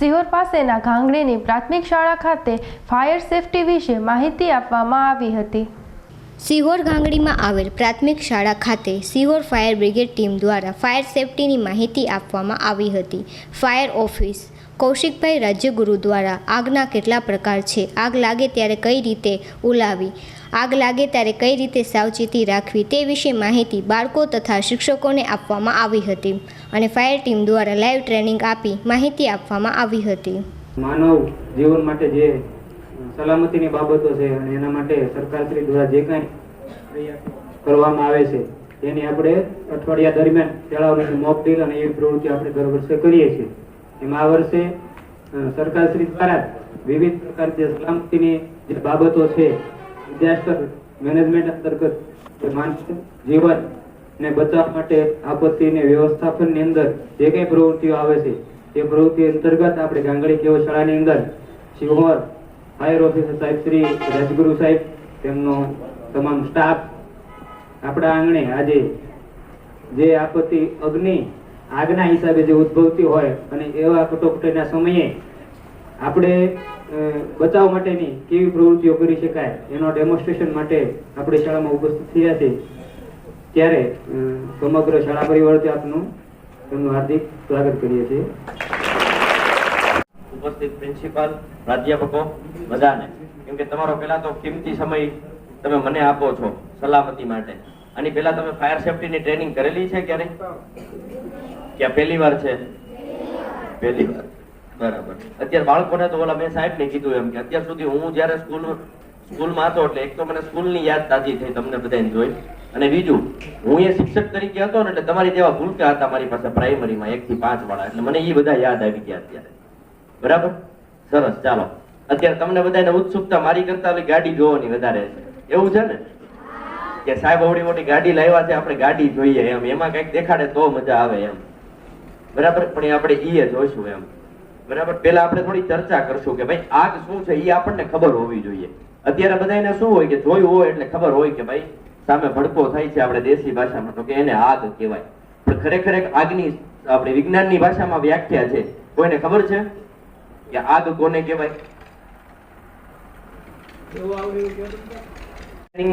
સિહોર પાસેના ઘાંગડીની પ્રાથમિક શાળા ખાતે ફાયર સેફટી વિશે માહિતી આપવામાં આવી હતી. સિહોર ગાંગડીમાં આવેલ પ્રાથમિક શાળા ખાતે સિહોર ફાયર બ્રિગેડ ટીમ દ્વારા ફાયર સેફટીની માહિતી આપવામાં આવી હતી. ફાયર ઓફિસ, કૌશિકભાઈ રાજ્યગુરુ દ્વારા આગના કેટલા પ્રકાર છે, આગ લાગે ત્યારે કઈ રીતે ઉલાવી આગ લાગે ત્યારે કઈ રીતે સાવચેતી રાખવી તે વિશે માહિતી બાળકો તથા શિક્ષકોને આપવામાં આવી હતી અને ફાયર ટીમ દ્વારા લાઈવ ટ્રેનિંગ આપી માહિતી આપવામાં આવી હતી. માનવ જીવન માટે જે સલામતીની બાબતો છે અને એના માટે સરકારશ્રી દ્વારા જે કાંઈ કરવામાં આવે છે, તેની આપણે અઠવાડિયા દરમિયાન શાળાઓની મોક ડ્રીલ અને એવી પ્રવૃત્તિ આપણે દર વર્ષે કરીએ છીએ. એમાં આ વર્ષે સરકાર સરકારશ્રી દ્વારા વિવિધ પ્રકારની જે સલામતીની જે બાબતો છે ડિઝાસ્ટર મેનેજમેન્ટ અંતર્ગત જીવન ને બચાવ માટે આપત્તિને વ્યવસ્થાપનની અંદર જે કંઈ પ્રવૃત્તિઓ આવે છે, તે પ્રવૃત્તિ અંતર્ગત આપણે ગાંગડી કેવો શાળાની અંદર શિવહર ફાયર ઓફિસર સાહેબ શ્રી રાજગુરુ સાહેબ, તેમનો તમામ સ્ટાફ આપણા આંગણે આજે જે આપત્તિ અગ્નિ આગના હિસાબે જે ઉદ્ભવતી હોય અને એવા કટોકટીના સમયે આપણે બચાવ માટેની કેવી પ્રવૃત્તિઓ કરી શકાય એનો ડેમોન્સ્ટ્રેશન માટે આપણી શાળામાં ઉપસ્થિત થયા છે. ત્યારે સમગ્ર શાળા પરિવાર આપનું તેમનું હાર્દિક સ્વાગત કરીએ છીએ. ઉપસ્થિત પ્રિન્સિપાલ પ્રાધ્યાપકો, બધાને. કેમ કે તમારો પહેલા તો કિંમતી સમય તમે મને આપો છો સલામતી માટે. આની પહેલા તમે ફાયર સેફટીની ટ્રેનિંગ કરેલી છે ક્યારે? ક્યાં પહેલી વાર છે? પહેલી વાર. બરાબર. અત્યારે બાળકોને તો ઓલા મેં સાહેબને કીધું એમ કે અત્યાર સુધી હું જ્યારે સ્કૂલ, સ્કૂલમાં હતો એટલે એક તો મને સ્કૂલની યાદ તાજી થઈ તમને બધાને જોઈ. અને બીજું, હું એ શિક્ષક તરીકે હતો ને એટલે તમારી જેવા ભૂલકા હતા મારી પાસે પ્રાઇમરીમાં એક થી પાંચ વાળા. એટલે મને એ બધા યાદ આવી ગયા અત્યારે. બરાબર? સરસ, ચાલો. અત્યારે તમને બધાને ઉત્સુકતા મારી કરતા ગાડી જોવાની વધારે છે. એવું છે ને? કે સાહેબ અવડી મોટી ગાડી લાવ્યા છે, આપણે ગાડી જોઈએ એમ. એમાં કંઈક દેખાડે તો મજા આવે એમ. બરાબર? પણ આપણે એ જોઈશું એમ. બરાબર? પેલા આપણે થોડી ચર્ચા કરશું કે ભાઈ આગ શું છે એ આપણને ખબર હોવી જોઈએ. અત્યારે બધાને શું હોય કે જોયું હોય એટલે ખબર હોય કે ભાઈ સામે ભડકો થાય છે આપણે દેશી ભાષામાં તો કે એને આગ કહેવાય. પણ ખરેખર એક આગની આપણે વિજ્ઞાનની ભાષામાં વ્યાખ્યા છે. કોઈને ખબર છે કે આગ કોને કહેવાય?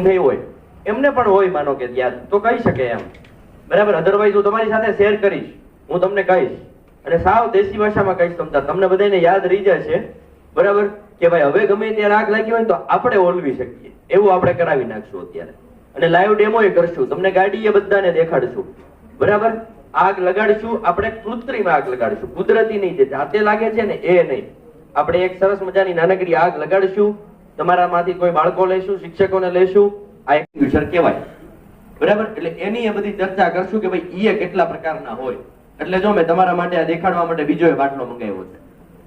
થઈ હોય. એમને પણ હોય માનો કે યાદ તો કહી શકે એમ. બરાબર? અધરવાઇઝ હું તમારી સાથે શેર કરીશ. હું તમને કહીશ. અને સાવ દેશી ભાષામાં કહીશ સમજા તમને બધાને યાદ રહી જાય છે બરાબર? કે ભાઈ હવે ગમે ત્યારે આગ લાગી હોય તો આપણે ઓલવી શકીએ. એવું આપણે કરાવી નાખશું અત્યારે. અને લાઈવ ડેમો એ કરશું. તમને ગાડી એ બધાને દેખાડશું. બરાબર? આગ લગાડીશું. આપણે કૃત્રિમ આગ લગાડીશું. કુદરતી નહીં. જે જાતે લાગે છે ને એ નહીં. આપણે એક સરસ મજાની નાનકડી આગ લગાડીશું. તમારામાંથી કોઈ બાળકો લેશું, શિક્ષકોને લેશું. આ એક ફ્યુચર કહેવાય. બરાબર? એટલે એની એ બધી ચર્ચા કરશું કે ભાઈ એ કેટલા પ્રકારના હોય. એટલે જો મેં તમારા માટે આ દેખાડવા માટે બીજો બાટલો મંગાવ્યો છે.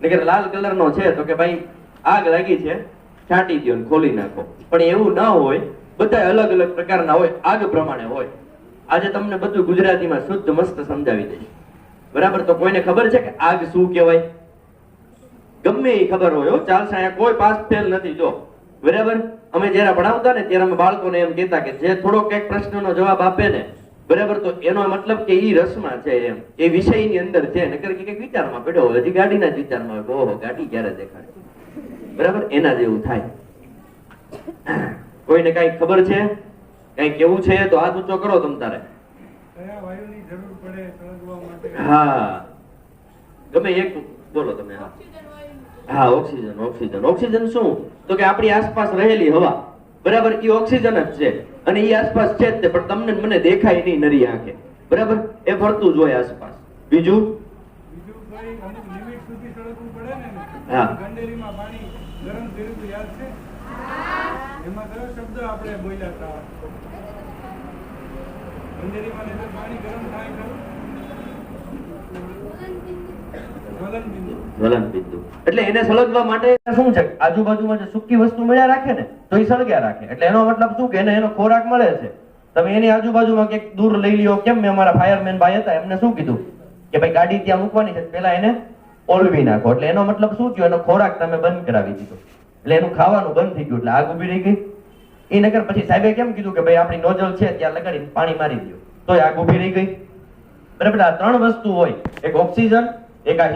નકર લાલ કલરનો છે તો કે ભાઈ, આગ લાગી છે, છાંટી દો ખોલી નાખો. પણ એવું ના હોય બધા અલગ અલગ પ્રકારના હોય, આગ પ્રમાણે હોય. આજે તમને બધું ગુજરાતીમાં શુદ્ધ મસ્ત સમજાવી દઈશ. બરાબર? તો કોઈને ખબર છે કે આગ શું કહેવાય? ગમે એ ખબર હોય ચાલશે, અહીંયા કોઈ પાસ ફેલ નથી. જો, બરાબર? અમે જ્યારે ભણાવતા ને ત્યારે અમે બાળકોને એમ કહેતા કે જે થોડો કંઈક પ્રશ્નનો જવાબ આપે ને બરાબર? તો એનો મતલબ કે ઈ રસમાં છે એમ. એ વિષયની અંદર છે. નકર કે કંઈક વિચારમાં પડ્યો હોય હજી ગાડીના જ વિચારમાં હોય ઓહો ગાડી ક્યારે દેખાડે? બરાબર? એના જેવું થાય. કોઈને કઈ ખબર છે? કઈ કેવું છે? તો હાથ ઊંચો કરો તમ તારે. હા. ગમે એક બોલો તમે હા. હા ઓક્સિજન ઓક્સિજન. ઓક્સિજન શું? તો કે આપણી આસપાસ રહેલી હવા. બરાબર? એ ઓક્સિજન જ છે. અને એ આસપાસ છે તે, પણ તમને મને દેખાય નહીં નરી આંખે. બરાબર? એ ફરતું જ આસપાસ. બીજું? એટલે એને સળગવા માટે શું છે? આજુબાજુમાં જે સૂકી વસ્તુ મળ્યા રાખે ને તો એ સળગ્યા રાખે. એટલે એનો મતલબ શું કે એને એનો ખોરાક મળે છે? તમે એની આજુબાજુમાં ક્યાંક દૂર લઈ લ્યો. કેમ? મેં અમારા ફાયરમેન ભાઈ હતા, એમને શું કીધું? કે ભાઈ ગાડી ત્યાં મૂકવાની છે પેલા એને ઓલવી નાખો. એટલે એનો મતલબ શું થયો? એનો ખોરાક તમે બંધ કરાવી દીધો. એટલે એનું ખાવાનું બંધ થઈ ગયું. એટલે આગ ઊભી રહી ગઈ. એ નગર પછી સાહેબે કેમ કીધું કે ભાઈ આપણી નોઝલ છે, ત્યાં લગાડીને પાણી મારી દો તો આગ ઊભી રહી ગઈ. બરાબર? આ ત્રણ વસ્તુ હોય. એક ઓક્સિજન, એક આ